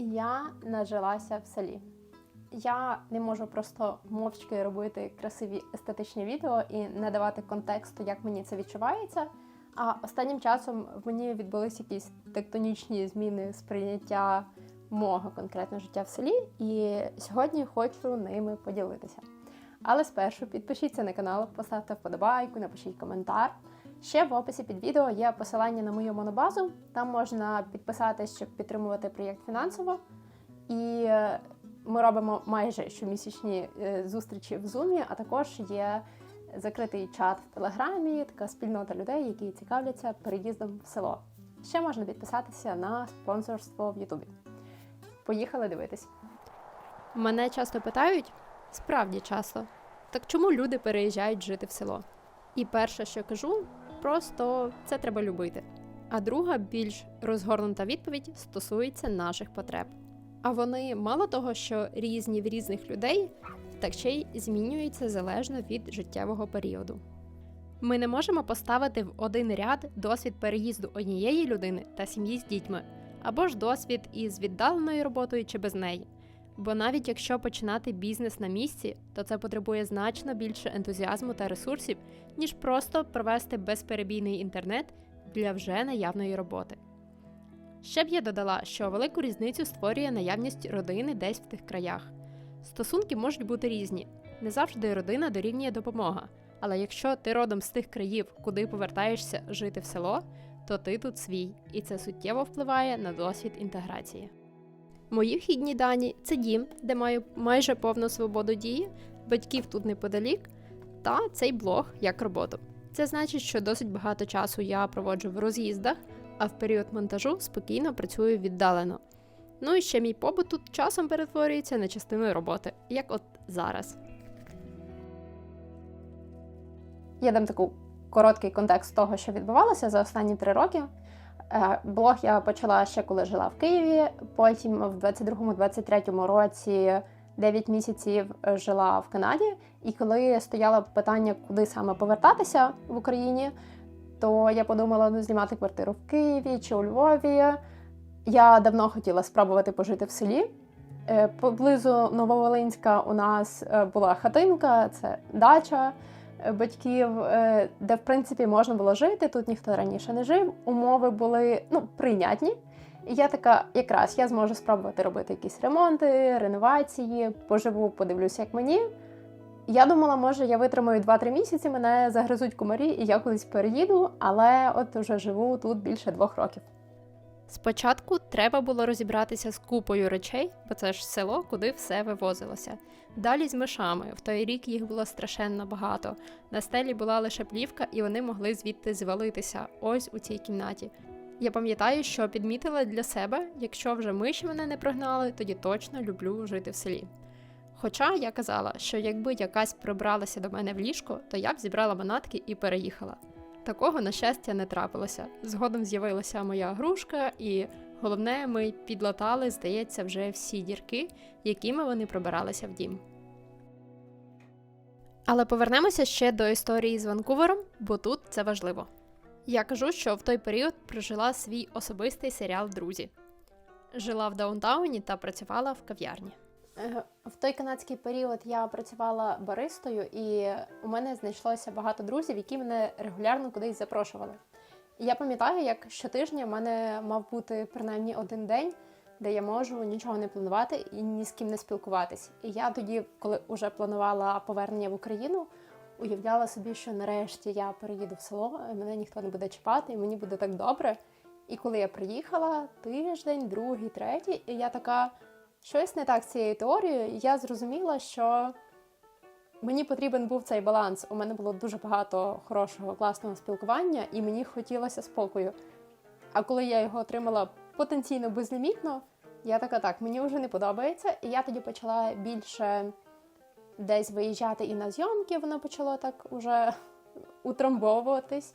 Я нажилася в селі. Я не можу просто мовчки робити красиві естетичні відео і не давати контексту, як мені це відчувається. А останнім часом в мені відбулися якісь тектонічні зміни сприйняття мого конкретно життя в селі, і сьогодні хочу ними поділитися. Але спершу підпишіться на канал, поставте вподобайку, напишіть коментар. Ще в описі під відео є посилання на мою монобазу. Там можна підписатись, щоб підтримувати проєкт фінансово. І е, ми робимо майже щомісячні е, зустрічі в Zoom, а також є закритий чат в Телеграмі, така спільнота людей, які цікавляться переїздом в село. Ще можна підписатися на спонсорство в Ютубі. Поїхали дивитись. Мене часто питають, справді часто, так чому люди переїжджають жити в село? І перше, що кажу, просто це треба любити. А друга, більш розгорнута відповідь стосується наших потреб. А вони мало того, що різні в різних людей, так ще й змінюються залежно від життєвого періоду. Ми не можемо поставити в один ряд досвід переїзду однієї людини та сім'ї з дітьми, або ж досвід із віддаленою роботою чи без неї. Бо навіть якщо починати бізнес на місці, то це потребує значно більше ентузіазму та ресурсів, ніж просто провести безперебійний інтернет для вже наявної роботи. Ще б я додала, що велику різницю створює наявність родини десь в тих краях. Стосунки можуть бути різні. Не завжди родина дорівнює допомога. Але якщо ти родом з тих країв, куди повертаєшся жити в село, то ти тут свій, і це суттєво впливає на досвід інтеграції. Мої вхідні дані це дім, де маю майже повну свободу дії, батьків тут неподалік, та цей блог як роботу. Це значить, що досить багато часу я проводжу в роз'їздах, а в період монтажу спокійно працюю віддалено. Ну і ще мій побут тут часом перетворюється на частину роботи, як от зараз. Я дам таку короткий контекст того, що відбувалося за останні три роки. Е, Блог я почала ще коли жила в Києві. Потім в 22-23 році 9 місяців жила в Канаді. І коли стояло питання, куди саме повертатися в Україні, то я подумала ну, знімати квартиру в Києві чи у Львові. Я давно хотіла спробувати пожити в селі. Е, Поблизу Нововолинська у нас е, була хатинка, це дача батьків, е, де в принципі можна було жити. Тут ніхто раніше не жив. Умови були ну, прийнятні. І я така, якраз я зможу спробувати робити якісь ремонти, реновації, поживу, подивлюся, як мені. Я думала, може, я витримаю 2-3 місяці, мене загризуть комарі, і я колись переїду, але от уже живу тут більше двох років. Спочатку треба було розібратися з купою речей, бо це ж село, куди все вивозилося. Далі з мишами. В той рік їх було страшенно багато. На стелі була лише плівка, і вони могли звідти звалитися ось у цій кімнаті. Я пам'ятаю, що підмітила для себе, якщо вже миші мене не прогнали, тоді точно люблю жити в селі. Хоча я казала, що якби якась прибралася до мене в ліжко, то я б зібрала манатки і переїхала. Такого, на щастя, не трапилося. Згодом з'явилася моя грушка, і головне, ми підлатали, здається, вже всі дірки, якими вони пробиралися в дім. Але повернемося ще до історії з Ванкувером, бо тут це важливо. Я кажу, що в той період прожила свій особистий серіал Друзі. Жила в даунтауні та працювала в кав'ярні. Е, В той канадський період я працювала баристою, і у мене знайшлося багато друзів, які мене регулярно кудись запрошували. Я пам'ятаю, як щотижня в мене мав бути принаймні один день, де я можу нічого не планувати і ні з ким не спілкуватись. І я тоді, коли вже планувала повернення в Україну, уявляла собі, що нарешті я переїду в село, мене ніхто не буде чіпати, і мені буде так добре. І коли я приїхала, тиждень, другий, третій, і я така. Щось не так з цією теорією, і я зрозуміла, що мені потрібен був цей баланс. У мене було дуже багато хорошого, класного спілкування, і мені хотілося спокою. А коли я його отримала потенційно безлімітно, я така, так, мені вже не подобається. І я тоді почала більше десь виїжджати і на зйомки, воно почало так уже утрамбовуватись.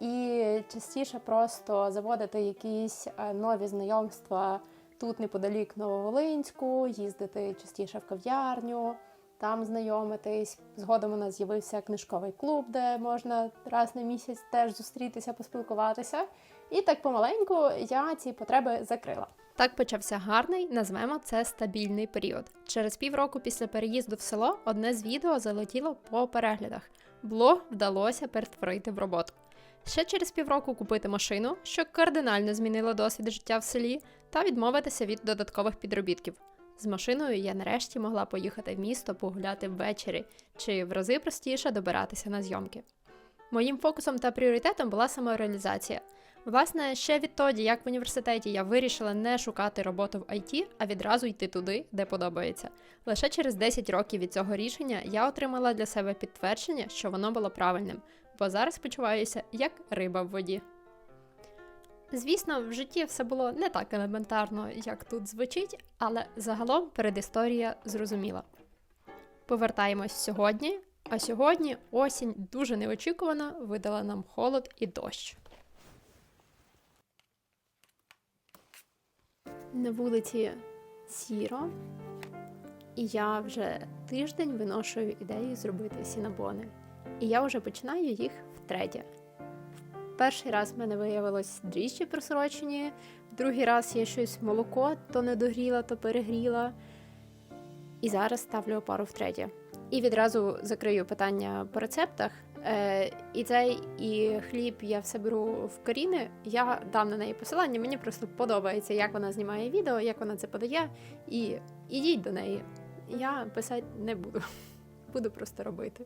І частіше просто заводити якісь е, нові знайомства тут неподалік Нововолинську, їздити частіше в кав'ярню, там знайомитись. Згодом у нас з'явився книжковий клуб, де можна раз на місяць теж зустрітися, поспілкуватися. І так помаленьку я ці потреби закрила. Так почався гарний, назвемо це стабільний період. Через півроку після переїзду в село одне з відео залетіло по переглядах. Блог вдалося перетворити в роботу. Ще через півроку купити машину, що кардинально змінило досвід життя в селі, та відмовитися від додаткових підробітків. З машиною я нарешті могла поїхати в місто погуляти ввечері, чи в рази простіше добиратися на зйомки. Моїм фокусом та пріоритетом була самореалізація. Власне, ще відтоді, як в університеті я вирішила не шукати роботу в IT, а відразу йти туди, де подобається. Лише через 10 років від цього рішення я отримала для себе підтвердження, що воно було правильним, бо зараз почуваюся як риба в воді. Звісно, в житті все було не так елементарно, як тут звучить, але загалом передісторія зрозуміла. Повертаємось сьогодні, а сьогодні осінь дуже неочікувано видала нам холод і дощ. На вулиці сіро, і я вже тиждень виношую ідею зробити сінабони. І я вже починаю їх втретє. Перший раз в мене виявилось дріжджі просрочені, другий раз я щось молоко то не догріла, то перегріла. І зараз ставлю опару втретє. І відразу закрию питання по рецептах. Е, І цей і хліб я все беру в коріни. Я дам на неї посилання. Мені просто подобається, як вона знімає відео, як вона це подає. І ідіть до неї. Я писати не буду, буду просто робити.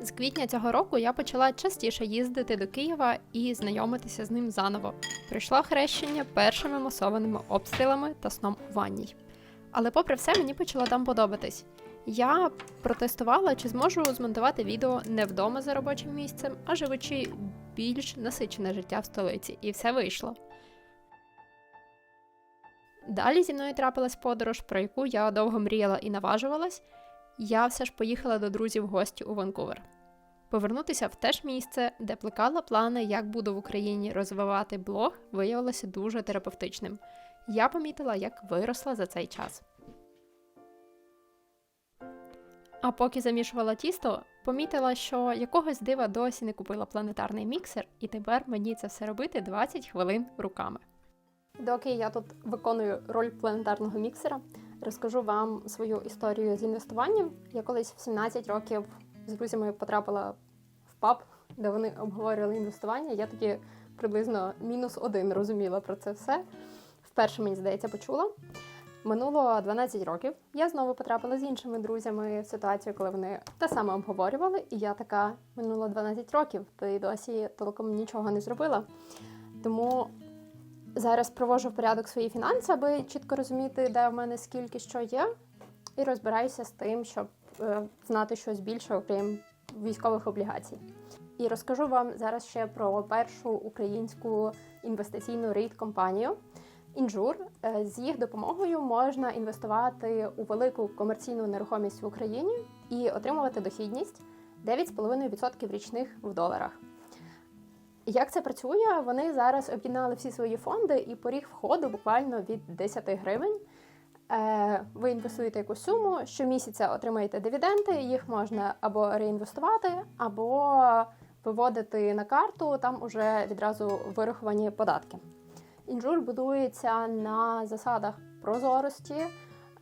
З квітня цього року я почала частіше їздити до Києва і знайомитися з ним заново. Прийшло хрещення першими масованими обстрілами та сном у ванній. Але, попри все, мені почало там подобатись. Я протестувала, чи зможу змонтувати відео не вдома за робочим місцем, а живучи більш насичене життя в столиці, і все вийшло. Далі зі мною трапилась подорож, про яку я довго мріяла і наважувалась. Я все ж поїхала до друзів в гості у Ванкувер. Повернутися в те ж місце, де плекала плани, як буду в Україні розвивати блог, виявилося дуже терапевтичним. Я помітила, як виросла за цей час. А поки замішувала тісто, помітила, що якогось дива досі не купила планетарний міксер, і тепер мені це все робити 20 хвилин руками. Доки я тут виконую роль планетарного міксера, розкажу вам свою історію з інвестуванням. Я колись в 17 років з друзями потрапила в паб, де вони обговорювали інвестування. Я тоді приблизно мінус один розуміла про це все. Вперше мені здається, почула. Минуло 12 років. Я знову потрапила з іншими друзями в ситуацію, коли вони те саме обговорювали, і я така минуло 12 років, ти досі толком нічого не зробила. Тому зараз провожу в порядок свої фінанси, аби чітко розуміти, де в мене скільки що є, і розбираюся з тим, щоб е, знати щось більше, окрім військових облігацій. І розкажу вам зараз ще про першу українську інвестиційну рейд компанію. Інжур е, з їх допомогою можна інвестувати у велику комерційну нерухомість в Україні і отримувати дохідність 9,5% річних в доларах. Як це працює? Вони зараз об'єднали всі свої фонди і поріг входу буквально від 10 гривень. Е, ви інвестуєте якусь суму, щомісяця отримаєте дивіденди, їх можна або реінвестувати, або виводити на карту, там уже відразу вираховані податки. Інжур будується на засадах прозорості.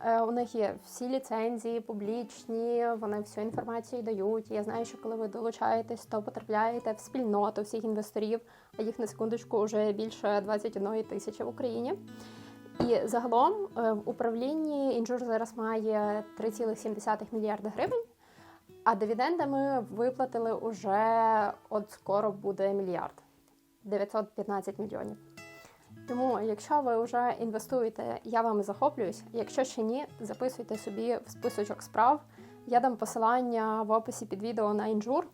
Е, у них є всі ліцензії публічні, вони всю інформацію дають. Я знаю, що коли ви долучаєтесь, то потрапляєте в спільноту всіх інвесторів, а їх на секундочку вже більше 21 тисячі в Україні. І загалом е, в управлінні інжур зараз має 3,7 мільярда гривень, а дивідендами виплатили уже от скоро буде мільярд 915 мільйонів. Тому, якщо ви вже інвестуєте, я вами захоплююсь. Якщо ще ні, записуйте собі в списочок справ. Я дам посилання в описі під відео на інжур.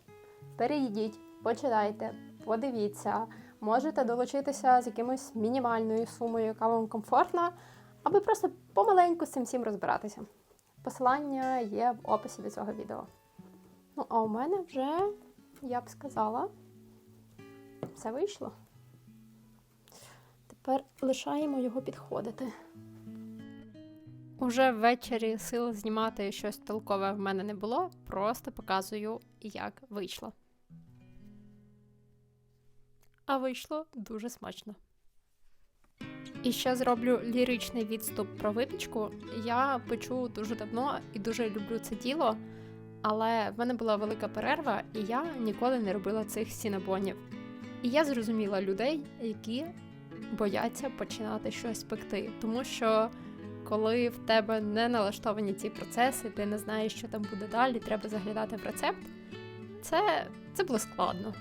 Перейдіть, почитайте, подивіться, можете долучитися з якимось мінімальною сумою, яка вам комфортна, аби просто помаленьку з цим всім розбиратися. Посилання є в описі до цього відео. Ну, а у мене вже, я б сказала, все вийшло. Тепер лишаємо його підходити. Уже ввечері сил знімати щось толкове в мене не було, просто показую, як вийшло. А вийшло дуже смачно. І ще зроблю ліричний відступ про випічку. Я печу дуже давно і дуже люблю це діло, але в мене була велика перерва, і я ніколи не робила цих сінабонів. І я зрозуміла людей, які бояться починати щось пекти, тому що коли в тебе не налаштовані ці процеси, ти не знаєш, що там буде далі, треба заглядати в рецепт. Це, це було складно.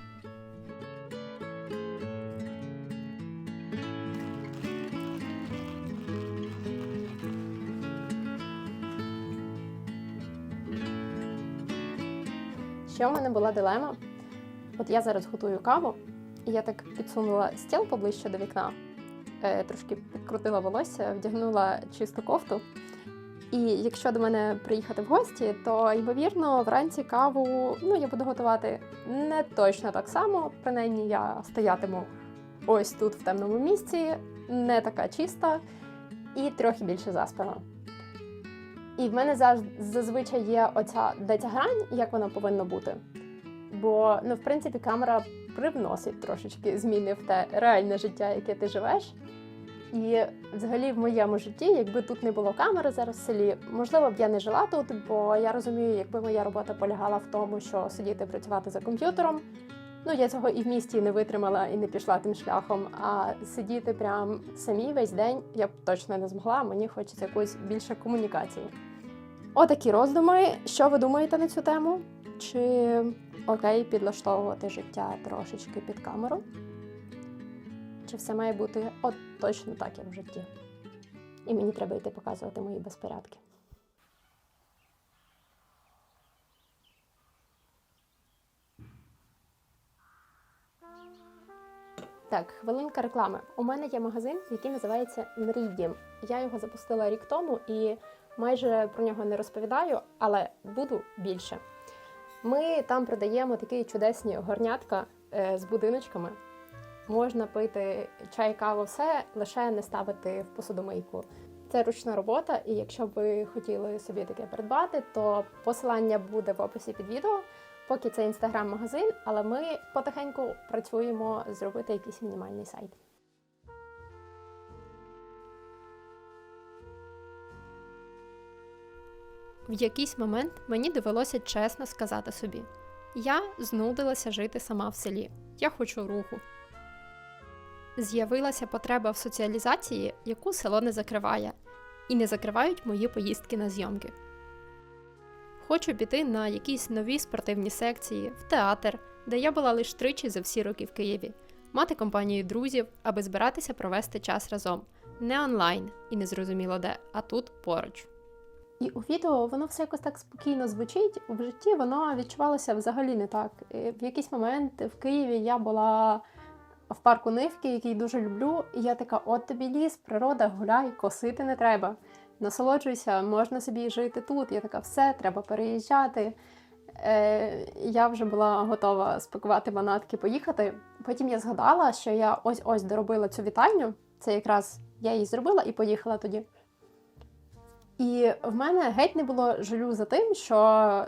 Ще в мене була дилема. От я зараз готую каву, я так підсунула стіл поближче до вікна, е, трошки підкрутила волосся, вдягнула чисту кофту. І якщо до мене приїхати в гості, то ймовірно вранці каву ну, я буду готувати не точно так само. Принаймні я стоятиму ось тут в темному місці, не така чиста і трохи більше заспана. І в мене зазвичай є оця де ця грань, як вона повинна бути. Бо, ну, в принципі, камера привносить трошечки зміни в те реальне життя, яке ти живеш. І взагалі в моєму житті, якби тут не було камери зараз в селі, можливо б я не жила тут, бо я розумію, якби моя робота полягала в тому, що сидіти працювати за комп'ютером. Ну, я цього і в місті не витримала і не пішла тим шляхом. А сидіти прям самі весь день я б точно не змогла. Мені хочеться якоїсь більше комунікації. Отакі роздуми. Що ви думаєте на цю тему? Чи окей підлаштовувати життя трошечки під камеру? Чи все має бути от точно так, як в житті? І мені треба йти показувати мої безпорядки. Так, хвилинка реклами. У мене є магазин, який називається Мрій Я його запустила рік тому і майже про нього не розповідаю, але буду більше. Ми там продаємо такі чудесні горнятка е, з будиночками. Можна пити чай, каву, все, лише не ставити в посудомийку. Це ручна робота, і якщо ви хотіли собі таке придбати, то посилання буде в описі під відео. Поки це інстаграм-магазин, але ми потихеньку працюємо зробити якийсь мінімальний сайт. В якийсь момент мені довелося чесно сказати собі: я знудилася жити сама в селі. Я хочу руху. З'явилася потреба в соціалізації, яку село не закриває, і не закривають мої поїздки на зйомки. Хочу піти на якісь нові спортивні секції, в театр, де я була лише тричі за всі роки в Києві, мати компанію друзів, аби збиратися провести час разом, не онлайн і не зрозуміло де, а тут поруч. І у відео воно все якось так спокійно звучить. В житті воно відчувалося взагалі не так. В якийсь момент в Києві я була в парку Нивки, який дуже люблю, і я така: от тобі ліс, природа, гуляй, косити не треба. Насолоджуйся, можна собі жити тут. Я така, все, треба переїжджати. Е, я вже була готова спакувати манатки, поїхати. Потім я згадала, що я ось-ось доробила цю вітальню. Це якраз я її зробила і поїхала тоді. І в мене геть не було жалю за тим, що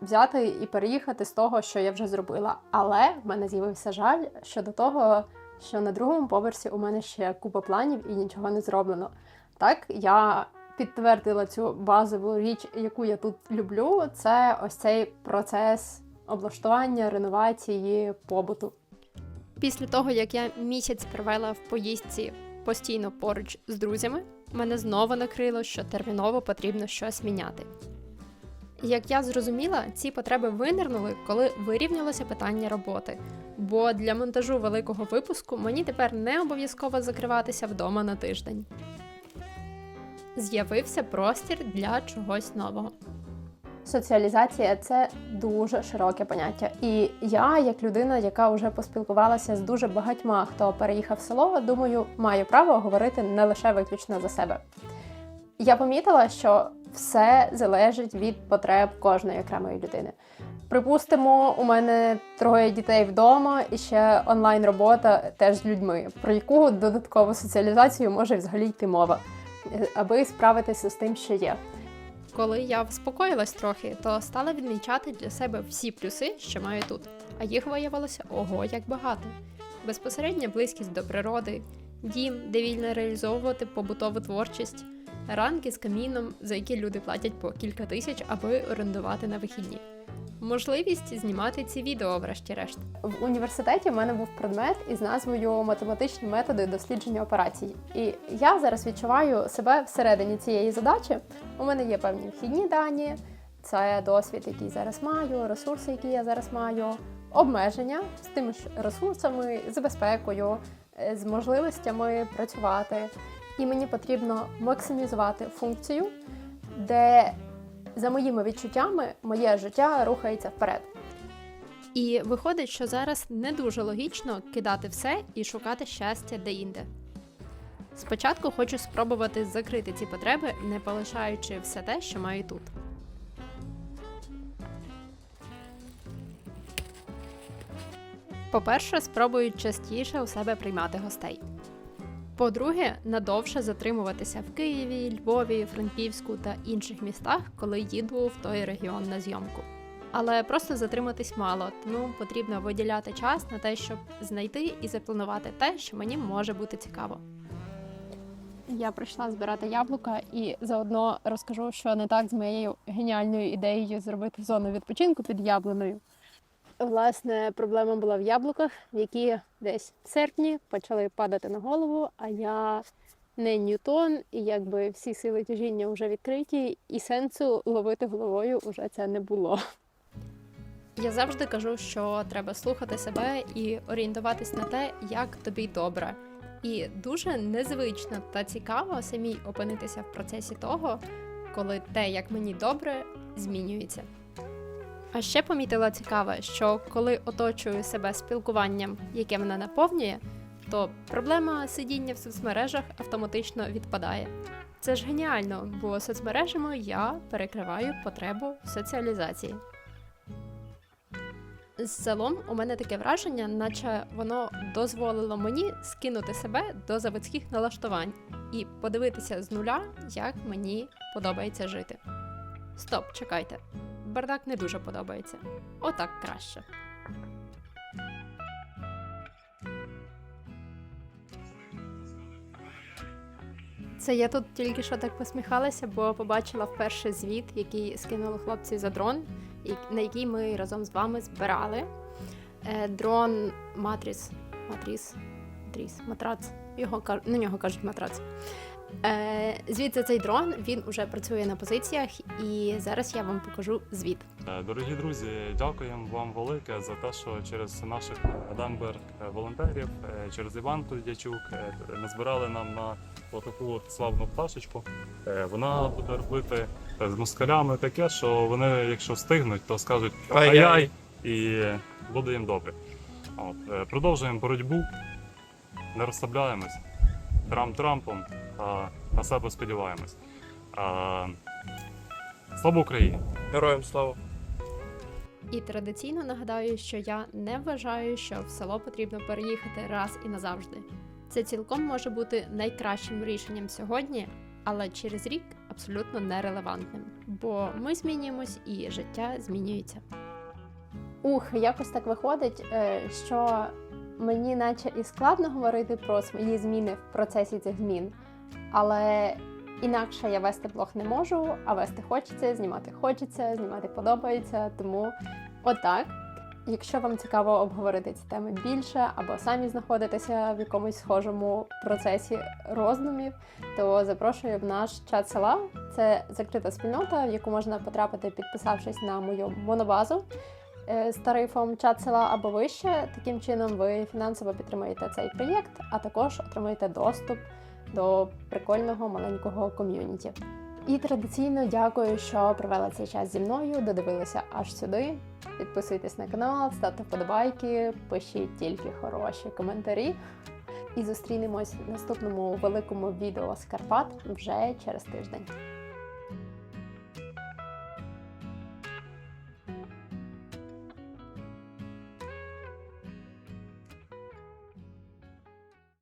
взяти і переїхати з того, що я вже зробила. Але в мене з'явився жаль щодо того, що на другому поверсі у мене ще купа планів і нічого не зроблено. Так, я підтвердила цю базову річ, яку я тут люблю. Це ось цей процес облаштування, реновації, побуту. Після того, як я місяць провела в поїздці постійно поруч з друзями, мене знову накрило, що терміново потрібно щось міняти. Як я зрозуміла, ці потреби винирнули, коли вирівнялося питання роботи. Бо для монтажу великого випуску мені тепер не обов'язково закриватися вдома на тиждень. З'явився простір для чогось нового. Соціалізація це дуже широке поняття. І я, як людина, яка вже поспілкувалася з дуже багатьма, хто переїхав в село, думаю, маю право говорити не лише виключно за себе. Я помітила, що все залежить від потреб кожної окремої людини. Припустимо, у мене троє дітей вдома і ще онлайн робота теж з людьми, про яку додаткову соціалізацію може взагалі йти мова, аби справитися з тим, що є. Коли я вспокоїлась трохи, то стала відмічати для себе всі плюси, що маю тут. А їх виявилося ого, як багато. Безпосередня близькість до природи, дім, де вільно реалізовувати побутову творчість, ранки з каміном, за які люди платять по кілька тисяч, аби орендувати на вихідні. Можливість знімати ці відео, врешті-решт. В університеті в мене був предмет із назвою Математичні методи дослідження операцій. І я зараз відчуваю себе всередині цієї задачі. У мене є певні вхідні дані, це досвід, який зараз маю, ресурси, які я зараз маю, обмеження з тими ж ресурсами, з безпекою, е, з можливостями працювати. І мені потрібно максимізувати функцію, де за моїми відчуттями моє життя рухається вперед. І виходить, що зараз не дуже логічно кидати все і шукати щастя де-інде. Спочатку хочу спробувати закрити ці потреби, не полишаючи все те, що маю тут. По-перше, спробую частіше у себе приймати гостей. По-друге, надовше затримуватися в Києві, Львові, Франківську та інших містах, коли їду в той регіон на зйомку. Але просто затриматись мало, тому потрібно виділяти час на те, щоб знайти і запланувати те, що мені може бути цікаво. Я прийшла збирати яблука і заодно розкажу, що не так з моєю геніальною ідеєю зробити зону відпочинку під яблуною. Власне, проблема була в яблуках, які десь в серпні почали падати на голову, а я не Ньютон, і якби всі сили тяжіння вже відкриті, і сенсу ловити головою вже це не було. Я завжди кажу, що треба слухати себе і орієнтуватись на те, як тобі добре. І дуже незвично та цікаво самій опинитися в процесі того, коли те, як мені добре, змінюється. А ще помітила цікаве, що коли оточую себе спілкуванням, яке мене наповнює, то проблема сидіння в соцмережах автоматично відпадає. Це ж геніально, бо соцмережами я перекриваю потребу в соціалізації. З селом у мене таке враження, наче воно дозволило мені скинути себе до заводських налаштувань і подивитися з нуля, як мені подобається жити. Стоп, чекайте. Бардак не дуже подобається. Отак краще. Це я тут тільки що так посміхалася, бо побачила вперше звіт, який скинули хлопці за дрон, на який ми разом з вами збирали. Е, дрон Матріс. Матріс. Матріс. Матрац. Його на нього кажуть матрац. Е, звідси цей дрон він уже працює на позиціях, і зараз я вам покажу звіт. Е, Дорогі друзі, дякуємо вам велике за те, що через наших Адамберг волонтерів, е, через Іван Тудячук е, назбирали нам на отаку от славну пташечку. Е, Вона буде робити з москалями таке, що вони, якщо встигнуть, то скажуть ай-яй і буде їм добре. От, е, продовжуємо боротьбу, не розслабляємось, трам-трампом, а на себе сподіваємось. Слава Україні! Героям слава! І традиційно нагадаю, що я не вважаю, що в село потрібно переїхати раз і назавжди. Це цілком може бути найкращим рішенням сьогодні, але через рік абсолютно нерелевантним, бо ми змінюємось і життя змінюється. Ух, якось так виходить, е, що мені наче і складно говорити про свої зміни в процесі цих змін, але інакше я вести блог не можу, а вести хочеться, знімати хочеться, знімати подобається. Тому отак. Якщо вам цікаво обговорити ці теми більше або самі знаходитеся в якомусь схожому процесі роздумів, то запрошую в наш чат села. Це закрита спільнота, в яку можна потрапити, підписавшись на мою монобазу е, з тарифом чат села або вище. Таким чином ви фінансово підтримуєте цей проєкт, а також отримуєте доступ до прикольного маленького ком'юніті. І традиційно дякую, що провели цей час зі мною, додивилися аж сюди. Підписуйтесь на канал, ставте вподобайки, пишіть тільки хороші коментарі. І зустрінемось в наступному великому відео з Карпат вже через тиждень.